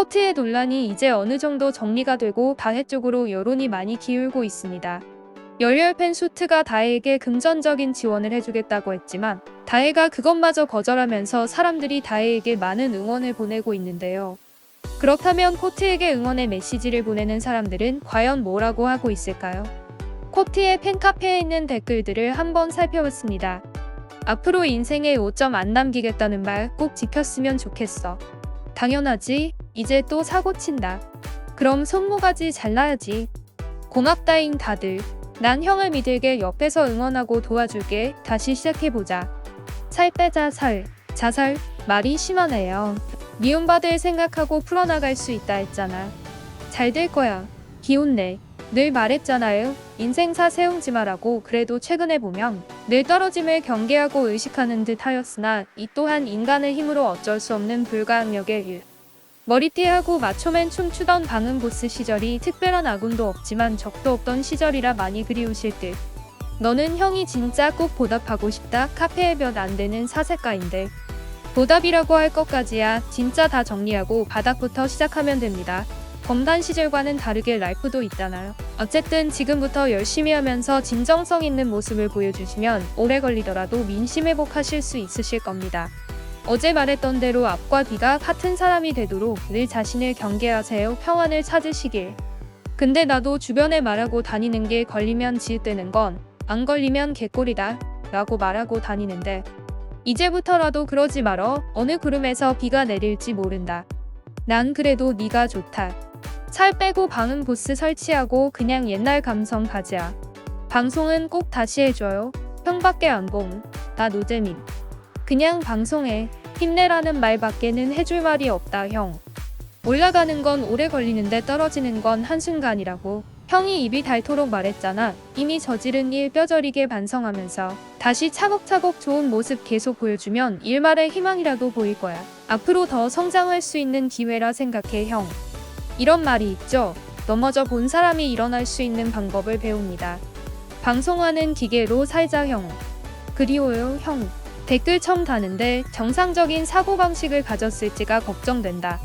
코트의 논란이 이제 어느 정도 정리가 되고 다혜 쪽으로 여론이 많이 기울고 있습니다. 열혈 팬 수트가 다혜에게 금전적인 지원을 해주겠다고 했지만 다혜가 그것마저 거절하면서 사람들이 다혜에게 많은 응원을 보내고 있는데요. 그렇다면 코트에게 응원의 메시지를 보내는 사람들은 과연 뭐라고 하고 있을까요? 코트의 팬카페에 있는 댓글들을 한번 살펴봤습니다. 앞으로 인생에 5점 안 남기겠다는 말 꼭 지켰으면 좋겠어. 당연하지. 이제 또 사고 친다. 그럼 손모가지 잘라야지. 고맙다잉 다들. 난 형을 믿을게 옆에서 응원하고 도와줄게. 다시 시작해보자. 살 빼자 살. 자살. 말이 심하네요. 미움받을 생각하고 풀어나갈 수 있다 했잖아. 잘 될 거야. 기운내. 늘 말했잖아요. 인생사 세웅지 마라고 그래도 최근에 보면 늘 떨어짐을 경계하고 의식하는 듯 하였으나 이 또한 인간의 힘으로 어쩔 수 없는 불가항력의 일. 머리띠하고 마초맨 춤추던 방음 보스 시절이 특별한 아군도 없지만 적도 없던 시절이라 많이 그리우실 듯. 너는 형이 진짜 꼭 보답하고 싶다 카페에 몇 안 되는 사색가인데. 보답이라고 할 것까지야 진짜 다 정리하고 바닥부터 시작하면 됩니다. 검단 시절과는 다르게 라이프도 있잖아요. 어쨌든 지금부터 열심히 하면서 진정성 있는 모습을 보여주시면 오래 걸리더라도 민심 회복하실 수 있으실 겁니다. 어제 말했던 대로 앞과 뒤가 같은 사람이 되도록 늘 자신을 경계하세요. 평안을 찾으시길. 근데 나도 주변에 말하고 다니는 게 걸리면 지읒대는 건 안 걸리면 개꼴이다 라고 말하고 다니는데 이제부터라도 그러지 말어. 어느 구름에서 비가 내릴지 모른다. 난 그래도 네가 좋다. 살 빼고 방음 보스 설치하고 그냥 옛날 감성 가자. 방송은 꼭 다시 해줘요. 형밖에 안 봄. 나 노재민. 그냥 방송해. 힘내라는 말밖에는 해줄 말이 없다 형. 올라가는 건 오래 걸리는데 떨어지는 건 한순간이라고. 형이 입이 닳도록 말했잖아. 이미 저지른 일 뼈저리게 반성하면서 다시 차곡차곡 좋은 모습 계속 보여주면 일말의 희망이라도 보일 거야. 앞으로 더 성장할 수 있는 기회라 생각해 형. 이런 말이 있죠. 넘어져 본 사람이 일어날 수 있는 방법을 배웁니다. 방송하는 기계로 살자 형. 그리워요 형. 댓글 첨 다는데 정상적인 사고방식을 가졌을지가 걱정된다.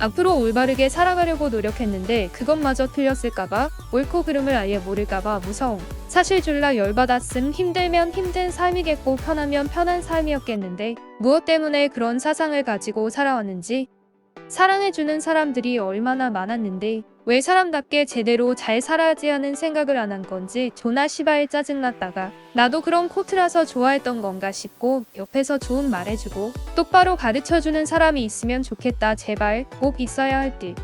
앞으로 올바르게 살아가려고 노력했는데 그것마저 틀렸을까봐 옳고 그름을 아예 모를까봐 무서움. 사실 졸라 열받았음 힘들면 힘든 삶이겠고 편하면 편한 삶이었겠는데 무엇 때문에 그런 사상을 가지고 살아왔는지 사랑해주는 사람들이 얼마나 많았는데 왜 사람답게 제대로 잘 살아야지 하는 생각을 안 한 건지 조나 시발 짜증났다가 나도 그런 코트라서 좋아했던 건가 싶고 옆에서 좋은 말해주고 똑바로 가르쳐주는 사람이 있으면 좋겠다 제발 꼭 있어야 할 듯.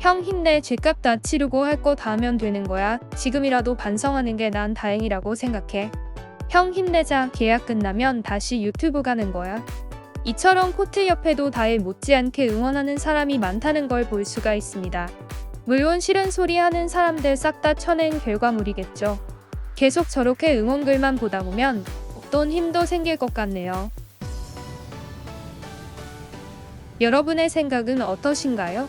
형 힘내 죄값 다 치르고 할 거 다 하면 되는 거야 지금이라도 반성하는 게 난 다행이라고 생각해. 형 힘내자 계약 끝나면 다시 유튜브 가는 거야. 이처럼 코트 옆에도 다혜 못지않게 응원하는 사람이 많다는 걸 볼 수가 있습니다. 물론 싫은 소리 하는 사람들 싹 다 쳐낸 결과물이겠죠. 계속 저렇게 응원글만 보다 보면 어떤 힘도 생길 것 같네요. 여러분의 생각은 어떠신가요?